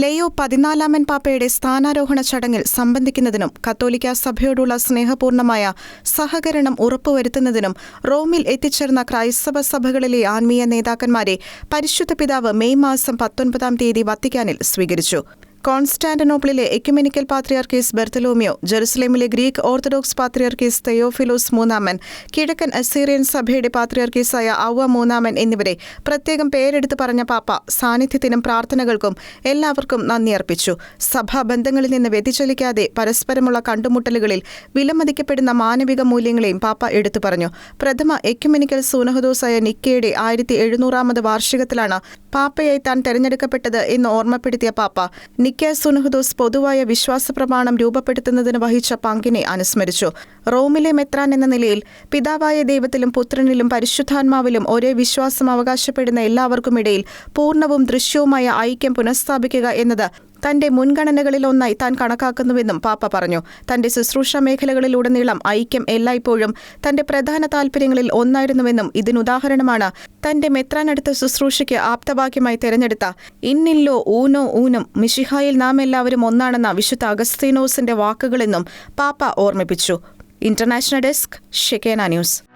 ലെയോ പതിനാലാമൻ പാപ്പയുടെ സ്ഥാനാരോഹണ ചടങ്ങിൽ സംബന്ധിക്കുന്നതിനും കത്തോലിക്ക സഭയോടുള്ള സ്നേഹപൂർണമായ സഹകരണം ഉറപ്പുവരുത്തുന്നതിനും റോമിൽ എത്തിച്ചേർന്ന ക്രൈസ്തവ സഭകളിലെ ആത്മീയ നേതാക്കന്മാരെ പരിശുദ്ധ പിതാവ് മെയ് മാസം പത്തൊൻപതാം തീയതി വത്തിക്കാനിൽ സ്വീകരിച്ചു. കോൺസ്റ്റാന്റിനോപ്പിളിലെ എക്യുമെനിക്കൽ പാത്രിയാർക്കീസ് ബെർത്തലോമിയോ ജെറുസലേമിലെ ഗ്രീക്ക് ഓർത്തഡോക്സ് പാത്രിയാർക്കീസ് തെയോഫിലോസ് മൂന്നാമൻ കിഴക്കൻ അസീറിയൻ സഭയുടെ പാത്രിയാർക്കീസായ ഔവ മൂന്നാമൻ എന്നിവരെ പ്രത്യേകം പേരെടുത്ത് പറഞ്ഞ പാപ്പ സാന്നിധ്യത്തിനും പ്രാർത്ഥനകൾക്കും എല്ലാവർക്കും നന്ദി അർപ്പിച്ചു. സഭാ ബന്ധങ്ങളിൽ നിന്ന് വ്യതിചലിക്കാതെ പരസ്പരമുള്ള കണ്ടുമുട്ടലുകളിൽ വിലമതിക്കപ്പെടുന്ന മാനവിക മൂല്യങ്ങളെയും പാപ്പ എടുത്തു പറഞ്ഞു. പ്രഥമ എക്യുമെനിക്കൽ സൂനഹദോസായ നിക്കയുടെ ആയിരത്തി എഴുന്നൂറാമത് വാർഷികത്തിലാണ് പാപ്പയായി താൻ തെരഞ്ഞെടുക്കപ്പെട്ടത് എന്ന് ഓർമ്മപ്പെടുത്തിയ പാപ്പ നിക്ക സുനഹദോസ് പൊതുവായ വിശ്വാസ പ്രമാണം രൂപപ്പെടുത്തുന്നതിന് വഹിച്ച പങ്കിനെ അനുസ്മരിച്ചു. റോമിലെ മെത്രാൻ എന്ന നിലയിൽ പിതാവായ ദൈവത്തിലും പുത്രനിലും പരിശുദ്ധാത്മാവിലും ഒരേ വിശ്വാസം അവകാശപ്പെടുന്ന എല്ലാവർക്കുമിടയിൽ പൂർണവും ദൃശ്യവുമായ ഐക്യം പുനഃസ്ഥാപിക്കുക എന്നത് തന്റെ മുൻഗണനകളിലൊന്നായി താൻ കണക്കാക്കുന്നുവെന്നും പാപ്പ പറഞ്ഞു. തന്റെ ശുശ്രൂഷ മേഖലകളിലുടനീളം ഐക്യം എല്ലായ്പ്പോഴും തന്റെ പ്രധാന താൽപര്യങ്ങളിൽ ഒന്നായിരുന്നുവെന്നും ഇതിനുദാഹരണമാണ് തന്റെ മെത്രാനടുത്ത ശുശ്രൂഷയ്ക്ക് ആപ്തവാക്യമായി തെരഞ്ഞെടുത്ത ഇന്നില്ലോ ഊനോ ഊനം മിഷിഹായിൽ നാം എല്ലാവരും ഒന്നാണെന്ന വിശുദ്ധ അഗസ്തീനോസിന്റെ വാക്കുകളെന്നും പാപ്പ ഓർമ്മിപ്പിച്ചു. International desk Shekinah news.